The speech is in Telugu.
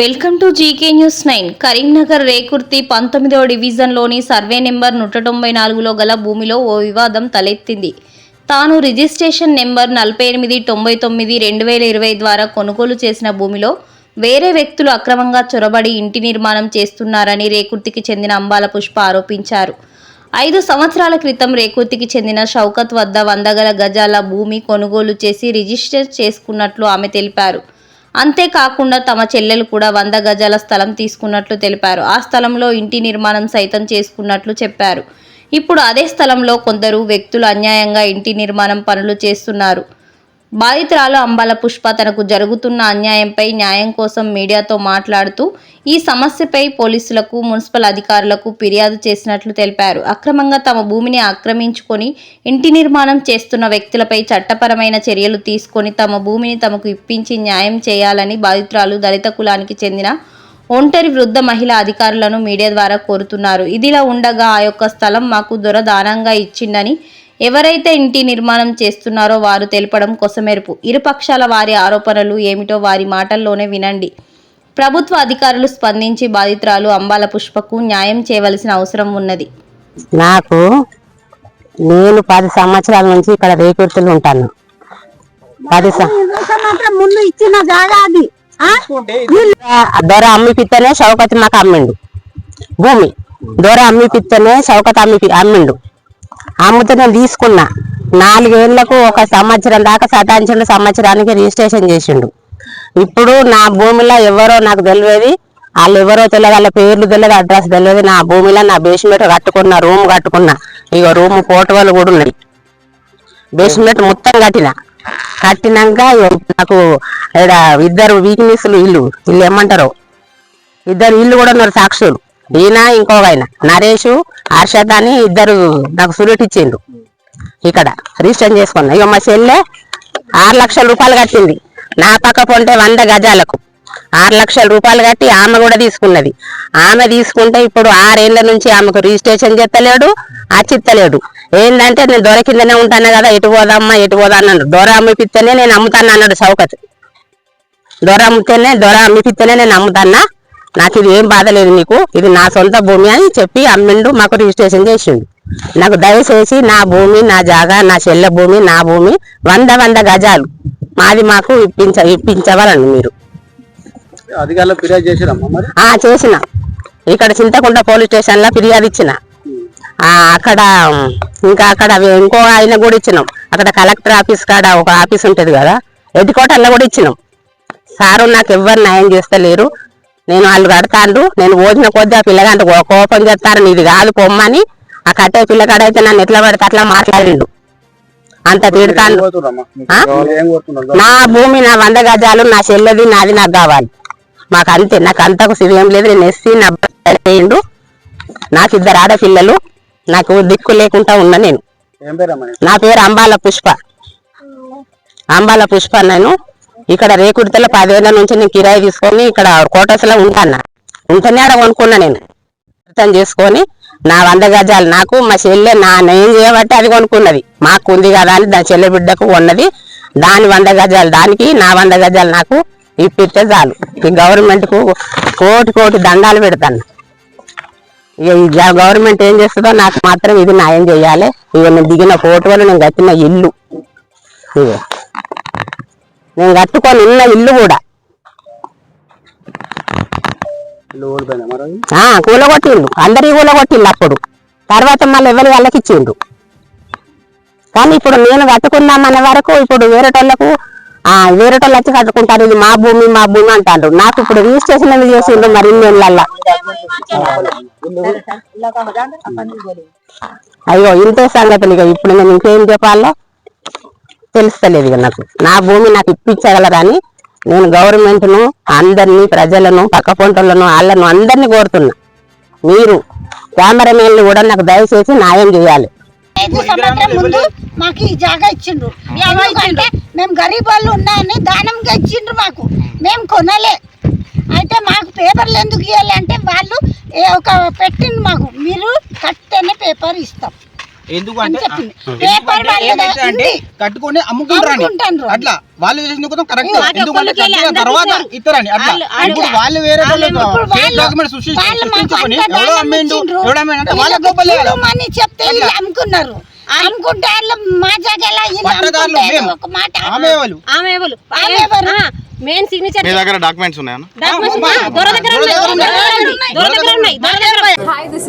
Welcome to GK news nine. Karimnagar Rekurthi పంతొమ్మిదవ డివిజన్లోని సర్వే నెంబర్ నూట తొంభై నాలుగులో గల భూమిలో ఓ వివాదం తలెత్తింది. తాను రిజిస్ట్రేషన్ నెంబర్ నలభై ఎనిమిది తొంభై తొమ్మిది రెండు వేల ఇరవై ద్వారా కొనుగోలు చేసిన భూమిలో వేరే వ్యక్తులు అక్రమంగా చొరబడి ఇంటి నిర్మాణం చేస్తున్నారని రేకుర్తికి చెందిన అంబాల పుష్ప ఆరోపించారు. ఐదు సంవత్సరాల క్రితం రేకుర్తికి చెందిన షౌకత్ వద్ద వందగల గజాల భూమి కొనుగోలు చేసి రిజిస్టర్ చేసుకున్నట్లు ఆమె తెలిపారు. అంతేకాకుండా తమ చెల్లెలు కూడా వంద గజాల స్థలం తీసుకున్నట్లు తెలిపారు. ఆ స్థలంలో ఇంటి నిర్మాణం సైతం చేసుకున్నట్లు చెప్పారు. ఇప్పుడు అదే స్థలంలో కొందరు వ్యక్తులు అన్యాయంగా ఇంటి నిర్మాణం పనులు చేస్తున్నారు. బాధితురాలు అంబాల పుష్ప తనకు జరుగుతున్న అన్యాయంపై న్యాయం కోసం మీడియాతో మాట్లాడుతూ ఈ సమస్యపై పోలీసులకు మున్సిపల్ అధికారులకు ఫిర్యాదు చేసినట్లు తెలిపారు. అక్రమంగా తమ భూమిని ఆక్రమించుకొని ఇంటి నిర్మాణం చేస్తున్న వ్యక్తులపై చట్టపరమైన చర్యలు తీసుకొని తమ భూమిని తమకు ఇప్పించి న్యాయం చేయాలని బాధితురాలు దళిత కులానికి చెందిన ఒంటరి వృద్ధ మహిళా అధికారులను మీడియా ద్వారా కోరుతున్నారు. ఇదిలా ఉండగా ఆ యొక్క స్థలం మాకు దురదానంగా ఇచ్చిందని ఎవరైతే ఇంటి నిర్మాణం చేస్తున్నారో వారు తెలపడం కొసమెరుపు. ఇరుపక్షాల వారి ఆరోపణలు ఏమిటో వారి మాటల్లోనే వినండి. ప్రభుత్వ అధికారులు స్పందించి బాధితురాలు అంబాల పుష్పకు న్యాయం చేయవలసిన అవసరం ఉన్నది. నాకు నేను పది సంవత్సరాల నుంచి ఇక్కడ రేకుర్తులు ఉంటాను. పది ముందు ఇచ్చిన జాగా అది ఆ? దొర మాకు అమ్మిండు. భూమి. దొర అమ్మి పిత్తనే శౌకత్ అమ్మి అమ్మిండు. అమ్మితే తీసుకున్నా నాలుగేళ్ళకు ఒక సంవత్సరం దాకా సతాంచిన సంవత్సరానికి రిజిస్ట్రేషన్ చేసిండు. ఇప్పుడు నా భూమిలో ఎవరో నాకు తెలియదు. వాళ్ళు ఎవరో తెలియదు వాళ్ళ పేర్లు తెలియదు అడ్రస్ తెలియదు. నా భూమిలో నా బేస్మెంట్ కట్టుకున్నా రూమ్ కట్టుకున్నా ఇక రూమ్ పోటవాళ్ళు కూడా ఉన్నాయి బేస్మెంట్ మొత్తం కట్టిన. కట్టినాక నాకు ఈడ ఇద్దరు వీక్నెస్లు ఇల్లు. ఇల్లు ఏమంటారు? ఇద్దరు ఇల్లు కూడా ఉన్నారు సాక్షులు. ఈయన ఇంకొక ఆయన నరేష్ హర్షద్ అని ఇద్దరు నాకు సురేట్ ఇచ్చిండు ఇక్కడ రిజిస్టర్ చేసుకున్నా. ఇక మా చెల్లె ఆరు లక్షల రూపాయలు కట్టింది. నా పక్క పొంటే వంద గజాలకు. ఆరు లక్షల రూపాయలు కట్టి ఆమె కూడా తీసుకున్నది. ఆమె తీసుకుంటే ఇప్పుడు ఆరేళ్ళ నుంచి ఆమెకు రిజిస్ట్రేషన్ చేస్తలేడు అచ్చిత్తలేడు. ఏంటంటే నేను దొర కిందనే ఉంటాను కదా ఎటు పోదామ్మా ఎటు పోదా అన్నాడు. దొర అమ్మిపిస్తేనే నేను అమ్ముతాను అన్నాడు సౌకత్. దొర అమ్మితేనే దొర అమ్మిపిస్తేనే నేను అమ్ముతానా? నాకు ఇది ఏం బాధ లేదు నీకు. ఇది నా సొంత భూమి అని చెప్పి అమ్మిండు మాకు రిజిస్ట్రేషన్ చేసిండు. నాకు దయచేసి నా భూమి నా జాగా నా చెల్లె భూమి నా భూమి వంద వంద గజాలు మాది మాకు ఇప్పించ ఇప్పించవాలండి మీరు. చేసిన. ఇక్కడ చింతకుంట పోలీస్ స్టేషన్లో ఫిర్యాదు ఇచ్చిన. ఆ, అక్కడ ఇంకా అక్కడ ఇంకో ఆయన కూడా ఇచ్చినాం. అక్కడ కలెక్టర్ ఆఫీస్ కాడ ఒక ఆఫీస్ ఉంటది కదా ఎడ్డుకోటల్లో కూడా ఇచ్చినాం. సారు నాకు ఎవ్వరు న్యాయం చేస్తలేరు. నేను వాళ్ళు కడతాండ్రు నేను ఓదిన కొద్దీ ఆ పిల్లగాంట కోపం చేస్తారు నీది కాదు పొమ్మని. ఆ కట్టే పిల్లగాడైతే నన్ను ఎట్లా పడితే అట్లా మాట్లాడిండు. అంత కోరుతున్నారు నా భూమి నా వంద గజాలు నా చెల్లెది నాది నాకు కావాలి. మాకు అంతే నాకు అంతకు శివేం లేదు. నేను ఎస్సీ నా చేయండు నాకు ఇద్దరు ఆడపిల్లలు నాకు దిక్కు లేకుండా ఉన్నా నేను? నా పేరు అంబాల పుష్ప. అంబాల పుష్ప నేను. ఇక్కడ రేకుడితల పదివేల నుంచి నేను కిరాయి తీసుకొని ఇక్కడ కోటస్లో ఉంటాను ఉంటేనే ఆడ కొనుక్కున్నా నేను. అర్థం చేసుకొని నా వంద గజాలు నాకు మా చెల్లె నా నేను చేయబట్టి అది కొనుక్కున్నది. మాకు ఉంది కదా అని దాని చెల్లె బిడ్డకు ఉన్నది దాని వంద గజాలు దానికి నా వంద గజాలు నాకు ఇప్పిస్తే చాలు. ఈ గవర్నమెంట్కు కోటి కోటి దండాలు పెడతాను. ఇక గవర్నమెంట్ ఏం చేస్తుందో నాకు మాత్రం ఇది న్యాయం చేయాలి. ఇక నేను దిగిన ఫోటోలు నేను కట్టిన ఇల్లు. ఇక నేను కట్టుకొని ఉన్న ఇల్లు కూడా. కూలగొట్టిండు. అందరి కూలగొట్టిండు అప్పుడు. తర్వాత మళ్ళీ ఎవరి వాళ్ళకి ఇచ్చిండు. కానీ ఇప్పుడు నేను కట్టుకుందామనే వరకు ఇప్పుడు వేరేటోళ్ళకు ఆ వేరేటోళ్ళు వచ్చి కట్టుకుంటారు. ఇది మా భూమి మా భూమి అంటారు నాకు ఇప్పుడు రిజిస్ట్రేషన్ ఎందుకు చేసిండు మరి ఇన్నేళ్ళల్లా అయ్యో ఇంతే సంగతులు ఇక ఇప్పుడు నేను ఇంకేం చెప్పాలో? తెలుస్తలేదు ఇక నాకు. నా భూమి నాకు ఇప్పించగలరని నేను గవర్నమెంట్ను అందరినీ ప్రజలను పక్క పొంటలను వాళ్ళను అందరినీ కోరుతున్నా. మీరు కెమెరామెన్లు కూడా నాకు దయచేసి న్యాయం చేయాలి. ఐదు సంవత్సరం ముందు మాకు ఈ జాగా ఇచ్చిండ్రు. ఎందుకంటే మేము గరీబ్ వాళ్ళు ఉన్నాయని దానంగా ఇచ్చిండ్రు మాకు. మేము కొనలే. అయితే మాకు పేపర్లు ఎందుకు ఇవ్వాలి అంటే వాళ్ళు ఏ ఒక పెట్టింది మాకు. మీరు కట్టేనే పేపర్ ఇస్తాం. ఎందుకంటే అంటే. కట్టుకొని అమ్ముకుంటాండ్రు. అట్లా వాళ్ళు చేసిన కోసం కరెక్ట్ ఎందుకంటే కట్టిన తర్వాత ఇస్తారు. ఇస్తారని అట్లా ఇప్పుడు వాళ్ళు వేరే డాక్యుమెంట్ సృష్టించుకొని ఎవడో అమ్మిండు. ఎవడో అమ్మిండు అంటే వాళ్ళ వీళ్ళు అమ్ముకున్నారు మెయిన్ సిగ్నేచర్ మీ దగ్గర డాక్యుమెంట్స్ ఉన్నాయా? డాక్యుమెంట్స్ దొర దగ్గర ఉన్నాయి దొర దగ్గర ఉన్నాయి. దొర దగ్గర ఉన్నాయి దొర దగ్గర ఉన్నాయి. Hi, this